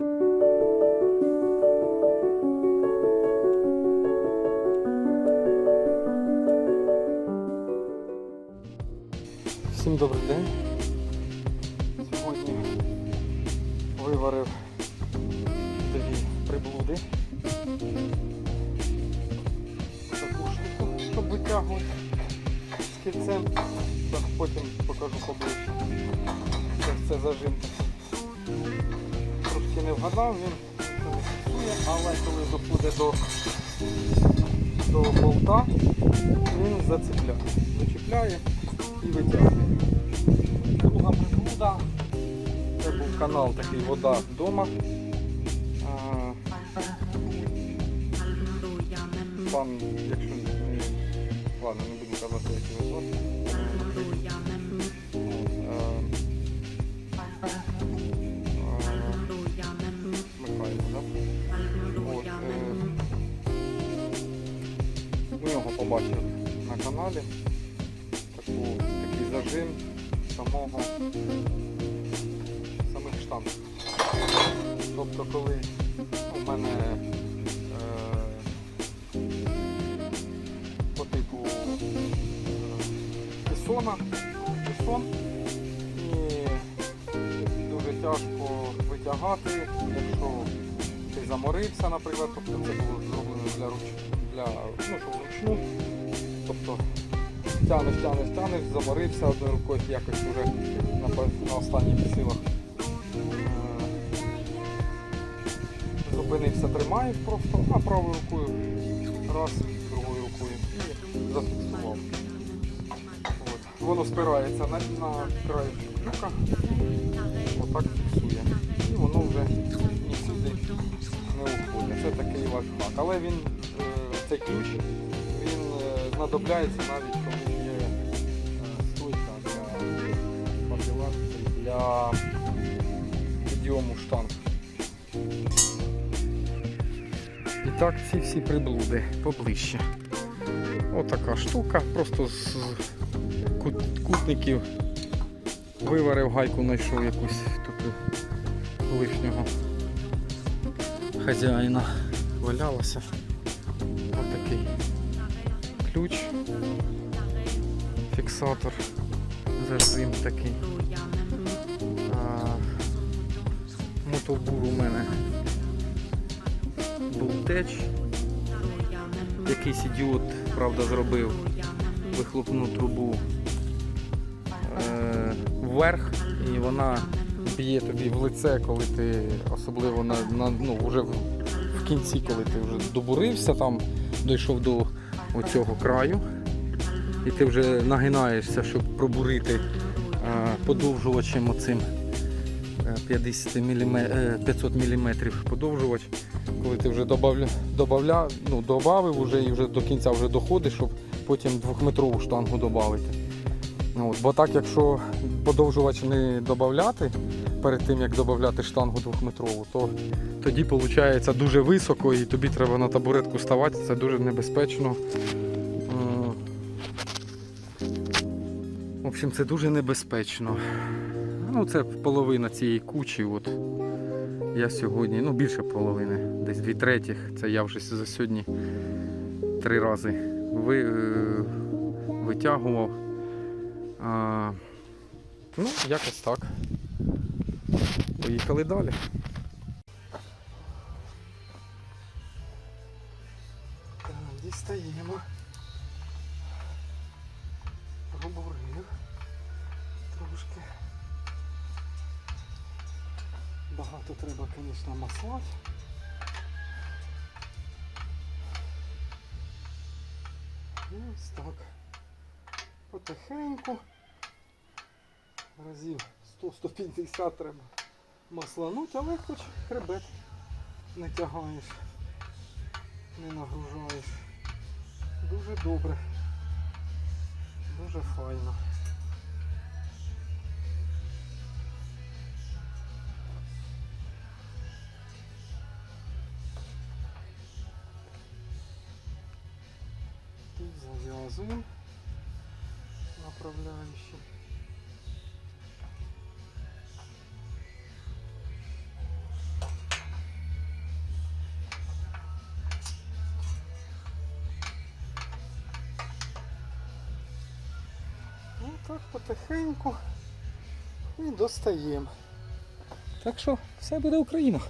Всім добрий день. Сьогодні виварив дві приблуди. Таку штуку, щоб витягувати з кільцем. Так, потім покажу поближче. Це все зажим. Трошки не вгадав, він не фіксує, але коли доходить до, до болта, він зацепляє. Зачіпляє і витягує. Друга приблуда. Це був канал такий вода вдома. Пан, якщо не... Ладно, не буду казати, як його звати. Побачили на каналі. Таку, такий зажим самого самих штампів. Тобто коли у мене е, по типу е, пісона, пісон і дуже тяжко витягати, якщо ти заморився, наприклад, тобто це було для руч... для ну, щоб вручну. Тобто тянеш, тянеш, тянеш, заморився одною рукою якось вже на, останніх силах. Е, Зупинився, тримаєш просто, а правою рукою раз, другою рукою і зафіксував. Воно спирається на, на краєчку крюка, отак фіксує. І воно вже. Це. Але він, е, цей ключ, він е, знадобляється навіть коли є е, стойка для папілації, для підйому штанг. І так ці всі приблуди поближче. Отака штука, просто з кутників виварив гайку, знайшов якусь тут лишнього хазяїна валялася. Отакий ключ, фіксатор, зажим такий. А, мотобур у мене був теч. Якийсь ідіот, правда, зробив вихлопну трубу е, вверх і вона б'є тобі в лице, коли ти особливо на, на ну, вже кінці, коли ти вже добурився, там дійшов до оцього краю, і ти вже нагинаєшся, щоб пробурити е, подовжувачем оцим е, 50 мм, е, 500 мм подовжувач. Коли ти вже добавля, добавля, ну, добавив вже і вже до кінця вже доходиш, щоб потім двохметрову штангу додати. Ну, бо так, якщо подовжувач не додати перед тим, як додати штангу двохметрову, то тоді виходить дуже високо і тобі треба на табуретку ставати, це дуже небезпечно. В общем, це дуже небезпечно. Ну, це половина цієї кучі. От. Я сьогодні, ну більше половини, десь дві третіх. Це я вже за сьогодні три рази ви, е, витягував. А, ну, якось так. Поїхали далі. Дістаємо. Пробурив. Трошки. Багато треба, звісно, маслати. Ось так. Потихеньку. Разів 100-150 треба маслануть, але хоч хребет не тягаєш, не нагружаєш. Дуже добре. Дуже файно. Тут зав'язуємо потихеньку і достаємо. Так що все буде Україна.